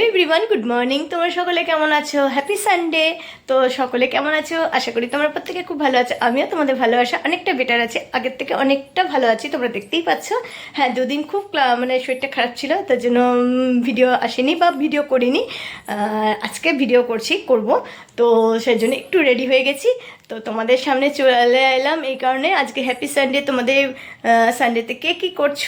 Everyone good morning তোমরা সকলে কেমন আছো? হ্যাপি সানডে তো সকলে কেমন আছো? আশা করি তোমরা প্রত্যেকে খুব ভালো আছো। আমিও তোমাদের ভালোবাসা অনেকটা বেটার আছে। আগের থেকে অনেকটা ভালো আছি, তোমরা দেখতেই পাচ্ছ। হ্যাঁ দুদিন খুব মানে শরীরটা খারাপ ছিল, তার জন্য ভিডিও আসেনি বা ভিডিও করিনি। আজকে ভিডিও করছি, করব। তো সেই জন্য একটু রেডি হয়ে গেছি। তো তোমাদের সামনে চলে এলাম এই কারণে আজকে হ্যাপি সানডে তোমাদের সানডেতে কে কী করছ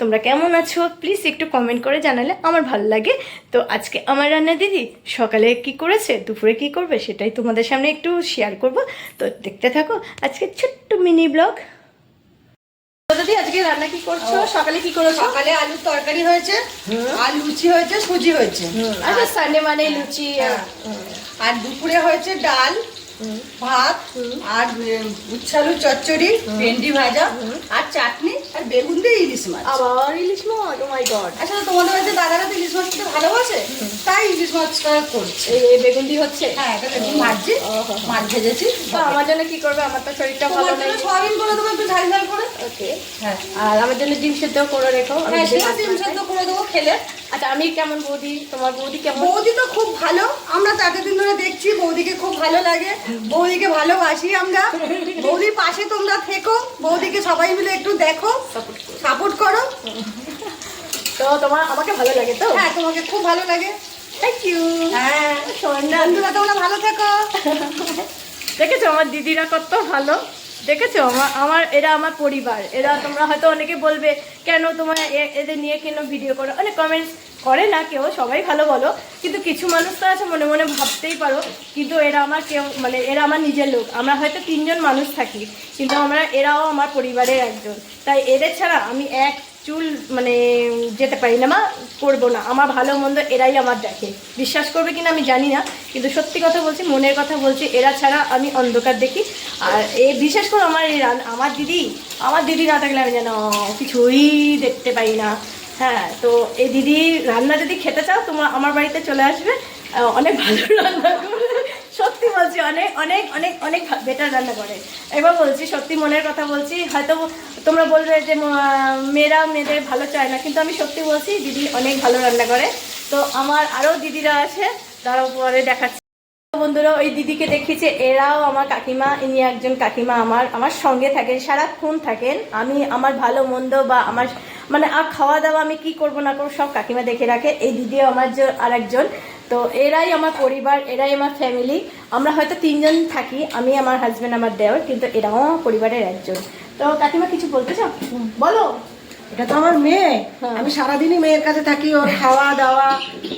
তোমরা কেমন আছো প্লিজ একটু কমেন্ট করে জানালে আমার ভালো লাগে। তো আজকে আমার রান্না দিদি সকালে কি করেছে দুপুরে কি করবে সেটাই তোমাদের সামনে একটু শেয়ার করব। তো দেখতে থাকো আজকে ছোট্ট মিনি ব্লগ দিদি আজকে রান্না কি করছ? সকালে কি করেছ? সকালে আলুর তরকারি হয়েছে আর লুচি হয়েছে সুজি হয়েছে। আচ্ছা সানডে মানে লুচি হ্যাঁ। আর দুপুরে হয়েছে ডাল ভাত আর উচ্ছালু চচ্চড়ি ভেন্ডি ভাজা আর চাটনি আর বেগুন দিয়ে ইলিশ মাছ। আবার ইলিশ মাছ ও মাই গড আচ্ছা তোমাদের বাড়িতে দাদারা তো ইলিশ মাছ তাই ইলিশ করছে। এই বেগুন দিয়ে হচ্ছে? হ্যাঁ এটা বেগুন। ভাজছি মাছ ভেজেছি। তো আমার জন্য কি করবে? আমার তো শরীরটা ভালো নেই। সয়াবিন করে দেবো একটু ঝাল ঝাল করে? ওকে। হ্যাঁ। আর আমার জন্য ডিম সেদ্ধ করে রেখো। আমি হ্যাঁ সেটা ডিম সেদ্ধ সেদ্ধ করে দেবো খেলে। আচ্ছা আমি কেমন বৌদি? তোমার বৌদি কেমন? বৌদি তো খুব ভালো। আমরা তো এতদিন ধরে দেখছি বৌদিকে খুব ভালো লাগে। বৌদিকে ভালোবাসি আমরা। বৌদির পাশে তোমরা থেকো। বৌদিকে সবাই মিলে একটু দেখো। সাপোর্ট করো। তো তোমার আমাকে ভালো লাগে তো? হ্যাঁ তোমাকে খুব ভালো লাগে। থ্যাংক ইউ হ্যাঁ। বন্ধুরা তোমরা ভালো থেকো। দেখেছ আমার দিদিরা কত ভালো। দেখেছ আমার আমার এরা আমার পরিবার। এরা তোমরা হয়তো অনেকে বলবে কেন তোমার এদের নিয়ে কেন ভিডিও করো? অনেক কমেন্টস করে না কেউ সবাই ভালো বলো। কিন্তু কিছু মানুষ তো আছে মনে মনে ভাবতেই পারো। কিন্তু এরা আমার কেউ মানে এরা আমার নিজের লোক। আমরা হয়তো তিনজন মানুষ থাকি কিন্তু আমরা এরাও আমার পরিবারের একজন। তাই এদের ছাড়া আমি এক চুল মানে যেতে পারি না বা করব না। আমার ভালো মন্দ এরাই আমার দেখে। বিশ্বাস করবে কিনা আমি জানি না, কিন্তু সত্যি কথা বলছি, মনের কথা বলছি, এরা ছাড়া আমি অন্ধকার দেখি। আর এ, বিশেষ করে আমার এই আমার দিদি আমার দিদি না থাকলে আমি যেন কিছুই দেখতে পাই না। হ্যাঁ তো এই দিদি রান্না যদি খেতে চাও, তোমরা আমার বাড়িতে চলে আসবে। অনেক ভালো রান্না করে সত্যি বলছি, অনেক অনেক অনেক অনেক বেটার রান্না করে। এবার বলছি, সত্যি মনের কথা বলছি, হয়তো তোমরা বলবে যে মেয়েরা মেয়েদের ভালো চায় না, কিন্তু আমি সত্যি বলছি, দিদি অনেক ভালো রান্না করে। তো আমার আরও দিদিরা আছে, তারা পরে দেখাচ্ছি। বন্ধুরা, ওই দিদিকে দেখিছে এরাও আমার কাকিমা, ইনি একজন কাকিমা আমার আমার সঙ্গে থাকেন, সারাক্ষণ থাকেন। আমি আমার ভালো মন্দ বা আমার মানে আর খাওয়া দাওয়া আমি কি করব না করব সব কাকিমা দেখে রাখে এই দিদিও আমার যে আর একজন তো এরাই আমার পরিবার এরাই আমার ফ্যামিলি আমরা হয়তো তিনজন থাকি আমি আমার হাজব্যান্ড আমার দেওয়ার কিন্তু এরাও আমার পরিবারের একজন। তো কাকিমা কিছু বলতে চাও? বলো। এটা তো আমার মেয়ে। হ্যাঁ। আমি সারাদিনই মেয়ের কাছে থাকি ওর খাওয়া দাওয়া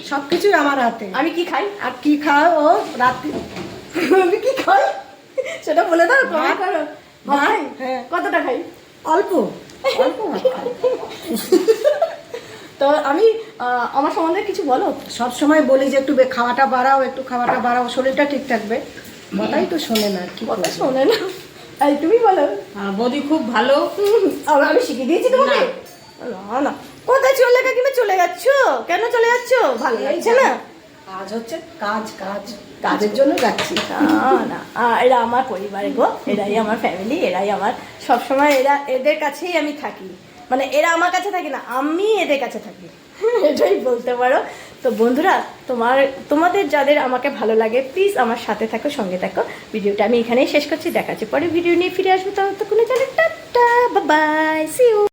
সবকিছুই আমার হাতে। আমি কি খাই? আর কি খাও ও রাত্রি? আমি কি খাই? সেটা বলে দাও। করো ভাই হ্যাঁ। কতটা খাই? অল্প। তো আমি আমার সম্বন্ধে কিছু বলো? সব সময় বলি যে একটু খাওয়াটা বাড়াও একটু খাওয়াটা বাড়াও শরীরটা ঠিক থাকবে। কথাই তো শোনে না কি কথা শোনে না। এই তুমি বলো। বৌদি খুব ভালো। হুম, আর আমি শিখিয়ে দিয়েছি তোমাকে? না না। কোথায় চলে কাকিমা চলে যাচ্ছ? কেন চলে যাচ্ছ? ভালো লাগছে না? কাজ হচ্ছে কাজ কাজ। কাজের জন্য যাচ্ছি। না না। এরা আমার পরিবার গো। এরাই আমার ফ্যামিলি এরাই আমার সবসময় এরা এদের কাছেই আমি থাকি। মানে এরা আমার কাছে থাকে না আমি এদের কাছে থাকি। এটাই বলতে পারো। তো বন্ধুরা তোমার তোমাদের যাদের আমাকে ভালো লাগে প্লিজ আমার সাথে থাকো সঙ্গে থাকো। ভিডিওটা আমি এখানেই শেষ করছি। দেখাচ্ছি পরে ভিডিও নিয়ে ফিরে আসব ততক্ষণে চলে টাটা বাই সি ইউ